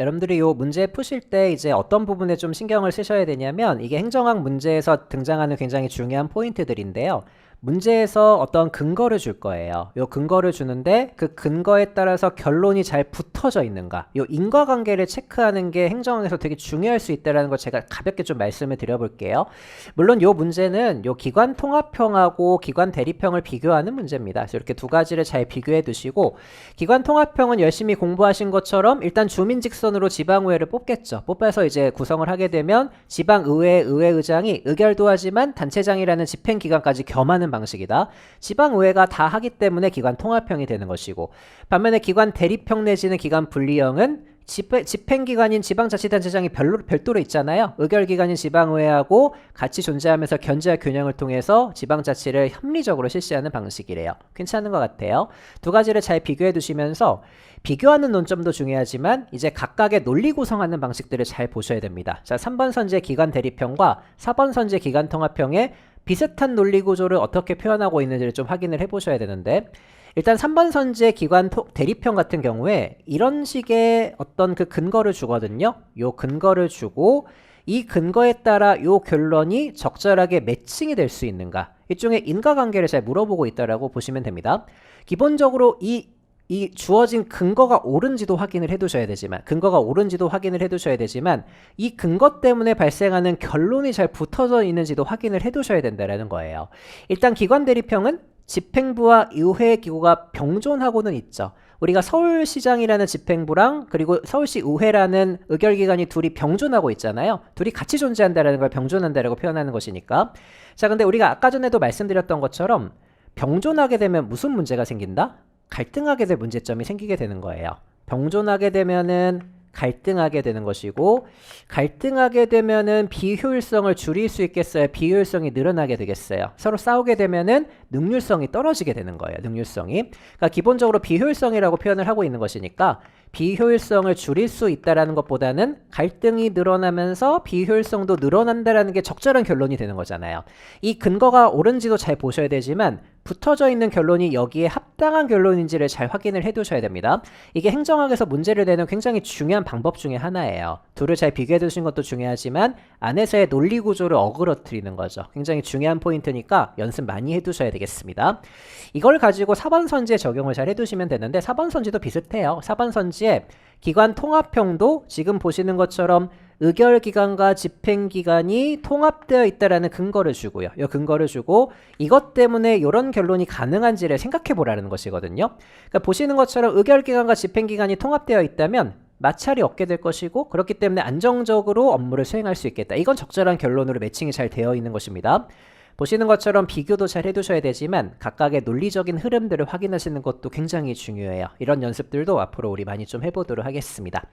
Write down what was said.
여러분들이 이 문제 푸실 때 이제 어떤 부분에 좀 신경을 쓰셔야 되냐면 이게 행정학 문제에서 등장하는 굉장히 중요한 포인트들인데요. 문제에서 어떤 근거를 줄 거예요. 요 근거를 주는데 그 근거에 따라서 결론이 잘 붙어져 있는가. 요 인과관계를 체크하는 게 행정학에서 되게 중요할 수 있다는 걸 제가 가볍게 좀 말씀을 드려볼게요. 물론 요 문제는 요 기관 통합형하고 기관 대립형을 비교하는 문제입니다. 이렇게 두 가지를 잘 비교해 두시고 기관 통합형은 열심히 공부하신 것처럼 일단 주민 직선으로 지방의회를 뽑겠죠. 뽑아서 이제 구성을 하게 되면 지방의회 의회의장이 의결도 하지만 단체장이라는 집행기관까지 겸하는 방식이다. 지방의회가 다 하기 때문에 기관 통합형이 되는 것이고 반면에 기관 대립형 내지는 기관 분리형은 집회, 집행 기관인 지방자치단체장이 별로, 별도로 있잖아요. 의결기관인 지방의회하고 같이 존재하면서 견제와 균형을 통해서 지방자치를 합리적으로 실시하는 방식이래요. 괜찮은 것 같아요. 두 가지를 잘 비교해 두시면서 비교하는 논점도 중요하지만 이제 각각의 논리 구성하는 방식들을 잘 보셔야 됩니다. 자, 3번 선제 기관 대립형과 4번 선제 기관 통합형의 비슷한 논리 구조를 어떻게 표현하고 있는지를 좀 확인을 해 보셔야 되는데 일단 3번 선제 기관 토- 대립형 같은 경우에 이런 식의 어떤 그 근거를 주거든요. 요 근거를 주고 이 근거에 따라 요 결론이 적절하게 매칭이 될 수 있는가? 일종의 인과관계를 잘 물어보고 있다라고 보시면 됩니다. 기본적으로 이 이 주어진 근거가 옳은지도 확인을 해두셔야 되지만 근거가 옳은지도 확인을 해두셔야 되지만 이 근거 때문에 발생하는 결론이 잘 붙어져 있는지도 확인을 해두셔야 된다라는 거예요. 일단 기관 대립형은 집행부와 의회 기구가 병존하고는 있죠. 우리가 서울시장이라는 집행부랑 그리고 서울시 의회라는 의결기관이 둘이 병존하고 있잖아요. 둘이 같이 존재한다라는 걸 병존한다라고 표현하는 것이니까. 자, 근데 우리가 아까 전에도 말씀드렸던 것처럼 병존하게 되면 무슨 문제가 생긴다? 갈등하게 될 문제점이 생기게 되는 거예요. 병존하게 되면은 갈등하게 되는 것이고 갈등하게 되면은 비효율성을 줄일 수 있겠어요? 비효율성이 늘어나게 되겠어요? 서로 싸우게 되면은 능률성이 떨어지게 되는 거예요. 능률성이. 그러니까 기본적으로 비효율성이라고 표현을 하고 있는 것이니까 비효율성을 줄일 수 있다라는 것보다는 갈등이 늘어나면서 비효율성도 늘어난다라는 게 적절한 결론이 되는 거잖아요. 이 근거가 옳은지도 잘 보셔야 되지만 붙어져 있는 결론이 여기에 합당한 결론인지를 잘 확인을 해 두셔야 됩니다. 이게 행정학에서 문제를 내는 굉장히 중요한 방법 중에 하나예요. 둘을 잘 비교해 두신 것도 중요하지만 안에서의 논리 구조를 어그러뜨리는 거죠. 굉장히 중요한 포인트니까 연습 많이 해 두셔야 되겠습니다. 이걸 가지고 4번 선지에 적용을 잘 해 두시면 되는데 4번 선지도 비슷해요. 4번 선지에 기관 통합형도 지금 보시는 것처럼 의결기관과 집행기관이 통합되어 있다라는 근거를 주고요. 이 근거를 주고 이것 때문에 이런 결론이 가능한지를 생각해 보라는 것이거든요. 그러니까 보시는 것처럼 의결기관과 집행기관이 통합되어 있다면 마찰이 없게 될 것이고 그렇기 때문에 안정적으로 업무를 수행할 수 있겠다. 이건 적절한 결론으로 매칭이 잘 되어 있는 것입니다. 보시는 것처럼 비교도 잘 해두셔야 되지만 각각의 논리적인 흐름들을 확인하시는 것도 굉장히 중요해요. 이런 연습들도 앞으로 우리 많이 좀 해보도록 하겠습니다.